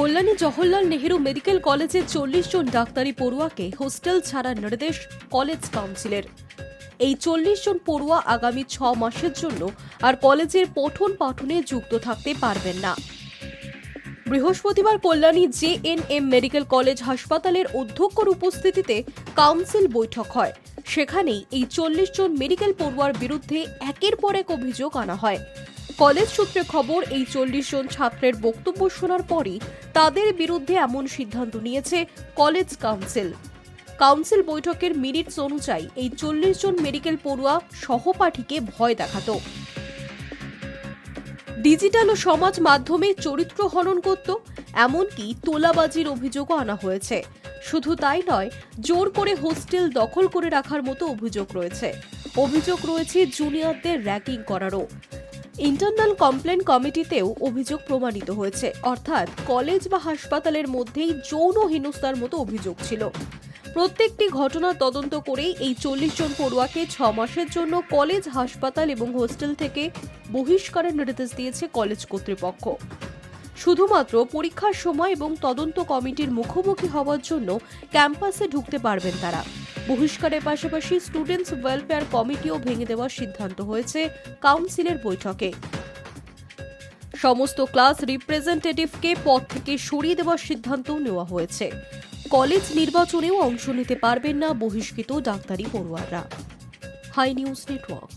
Kalyani Jawaharlal Nehru medical কলেজের চল্লিশ জন ডাক্তারি পড়ুয়াকে হোস্টেল ছাড়ার নির্দেশ কলেজ কাউন্সিলের। এই চল্লিশ জন পড়ুয়া আগামী ছ মাসের জন্য আর কলেজের পঠন পাঠনে যুক্ত থাকতে পারবেন না। বৃহস্পতিবার Kalyani J N M medical college হাসপাতালের অধ্যক্ষর উপস্থিতিতে কাউন্সিল বৈঠক হয়। সেখানেই এই চল্লিশ জন মেডিকেল পড়ুয়ার বিরুদ্ধে একের পর এক অভিযোগ আনা হয়। কলেজ সূত্রে খবর, এই চল্লিশ জন ছাত্রের বক্তব্য শোনার পরই তাদের বিরুদ্ধে এমন সিদ্ধান্ত নিয়েছে কলেজ কাউন্সিল। কাউন্সিল বৈঠকের মিনিটস অনুযায়ী এই চল্লিশ জন মেডিকেল পড়ুয়া সহপাঠীকে ভয় দেখাতো। ডিজিটাল ও সমাজ মাধ্যমে চরিত্র হনন করত, এমনকি তোলাবাজির অভিযোগও আনা হয়েছে। শুধু তাই নয়, জোর করে হোস্টেল দখল করে রাখার মতো অভিযোগ রয়েছে। অভিযোগ রয়েছে জুনিয়রদের র্যাগিং করারও। ইন্টারনাল কমপ্লেন কমিটিতেও অভিযোগ প্রমাণিত হয়েছে। অর্থাৎ কলেজ বা হাসপাতালের মধ্যেই যৌন হেনস্থার মতো অভিযোগ ছিল। প্রত্যেকটি ঘটনা তদন্ত করেই এই চল্লিশ জন পড়ুয়াকে ছ মাসের জন্য কলেজ, হাসপাতাল এবং হোস্টেল থেকে বহিষ্কারের নির্দেশ দিয়েছে কলেজ কর্তৃপক্ষ। শুধুমাত্র পরীক্ষার সময় এবং তদন্ত কমিটির মুখোমুখি হওয়ার জন্য ক্যাম্পাসে ঢুকতে পারবেন তারা। বহিষ্কারের পাশাপাশি স্টুডেন্টস ওয়েলফেয়ার কমিটিও ভেঙে দেওয়ার সিদ্ধান্ত হয়েছে কাউন্সিলের বৈঠকে। সমস্ত ক্লাস রিপ্রেজেন্টেটিভকে পদ থেকে সরিয়ে দেওয়ার সিদ্ধান্ত নেওয়া হয়েছে। কলেজ নির্বাচনেও অংশ নিতে পারবেন না বহিষ্কৃত ডাক্তারি পড়ুয়ারা। High news network